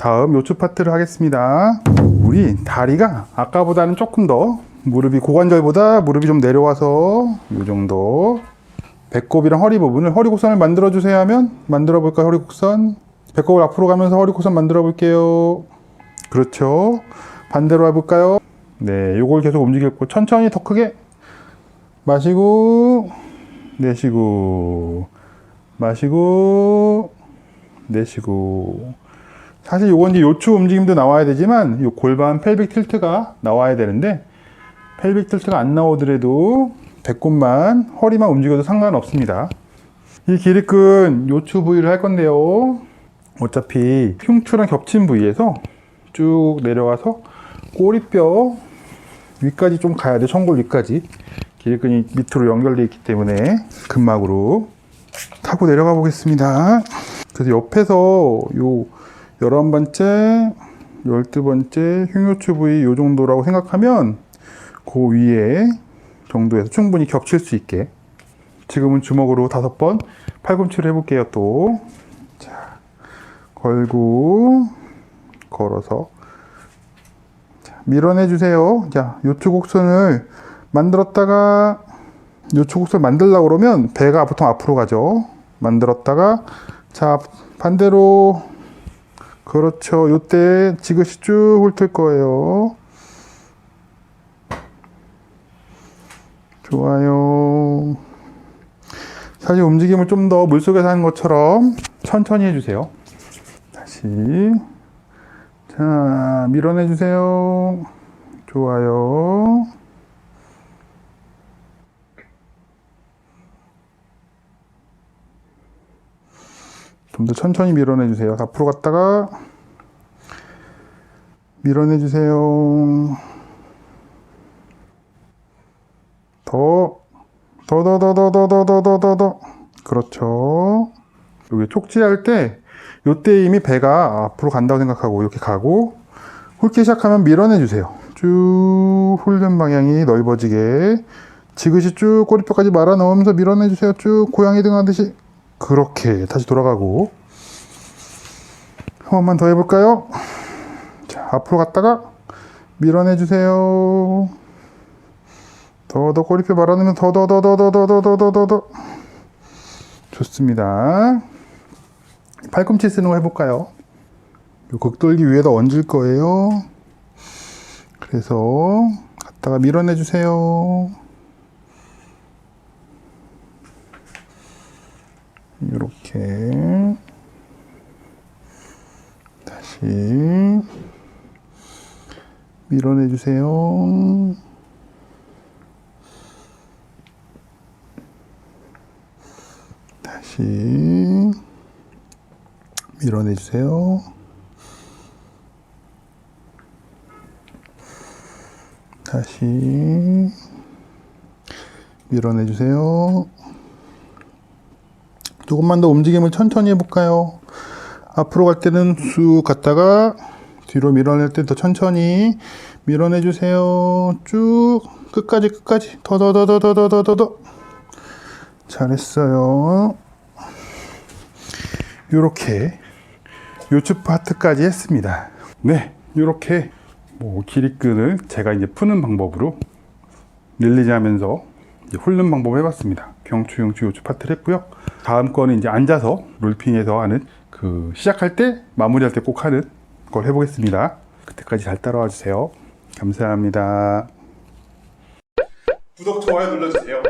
다음 요추 파트를 하겠습니다. 우리 다리가 아까보다는 조금 더 무릎이 고관절보다 무릎이 좀 내려와서 이 정도 배꼽이랑 허리 부분을 허리 곡선을 만들어 주세요 하면 만들어 볼까요? 허리 곡선. 배꼽을 앞으로 가면서 허리 곡선 만들어 볼게요. 그렇죠. 반대로 해볼까요? 네, 요걸 계속 움직였고 천천히 더 크게 마시고 내쉬고 마시고 내쉬고 사실 요건 이제 요추 움직임도 나와야 되지만 요 골반 펠빅 틸트가 나와야 되는데 펠빅 틸트가 안 나오더라도 배꼽만 허리만 움직여도 상관없습니다. 이 기립근 요추 부위를 할 건데요. 어차피 흉추랑 겹친 부위에서 쭉 내려가서 꼬리뼈 위까지 좀 가야 돼. 청골 위까지. 기립근이 밑으로 연결되어 있기 때문에 근막으로 타고 내려가 보겠습니다. 그래서 옆에서 요 11번째, 12번째 흉요추 부위 요 정도라고 생각하면 그 위에 정도에서 충분히 겹칠 수 있게 지금은 주먹으로 다섯 번 팔꿈치를 해볼게요 또. 자, 걸고 걸어서. 자, 밀어내 주세요. 자 요추 곡선을 만들었다가 요추 곡선을 만들려고 그러면 배가 보통 앞으로 가죠. 만들었다가 자 반대로 그렇죠 요때 지그시 쭉 훑을 거예요 좋아요. 사실 움직임을 좀 더 물속에서 하는 것처럼 천천히 해주세요. 다시. 자, 밀어내주세요. 좋아요. 좀 더 천천히 밀어내 주세요. 앞으로 갔다가 밀어내 주세요. 더, 더, 더, 더, 더, 더, 더, 더, 더, 더, 더. 그렇죠. 여기 촉지할 때, 요때 이미 배가 앞으로 간다고 생각하고, 이렇게 가고, 훑기 시작하면 밀어내 주세요. 쭉, 훈련 방향이 넓어지게, 지그시 쭉 꼬리뼈까지 말아 넣으면서 밀어내 주세요. 쭉, 고양이 등 하듯이. 그렇게, 다시 돌아가고. 한 번만 더 해볼까요? 자, 앞으로 갔다가, 밀어내 주세요. 더 더 꼬리뼈 말아내면 더 더 더 더 더 더 더 더 더더더 좋습니다. 팔꿈치 쓰는 거 해볼까요? 요 극돌기 위에다 얹을 거예요. 그래서 갖다가 밀어내 주세요. 이렇게 다시 밀어내 주세요. 다시 밀어내 주세요. 다시 밀어내 주세요. 조금만 더 움직임을 천천히 해볼까요? 앞으로 갈 때는 쑥 갔다가 뒤로 밀어낼 때 더 천천히 밀어내 주세요. 쭉 끝까지 끝까지 더 더 더 더 더 더 더더 잘했어요. 요렇게 요추 파트까지 했습니다. 네, 요렇게 뭐 기립근을 제가 이제 푸는 방법으로 릴리즈 하면서 훑는 방법 해봤습니다. 경추, 용추, 요추 파트를 했고요. 다음 거는 이제 앉아서 롤핑에서 하는 그 시작할 때 마무리할 때 꼭 하는 걸 해보겠습니다. 그때까지 잘 따라와 주세요. 감사합니다. 구독, 좋아요 눌러주세요.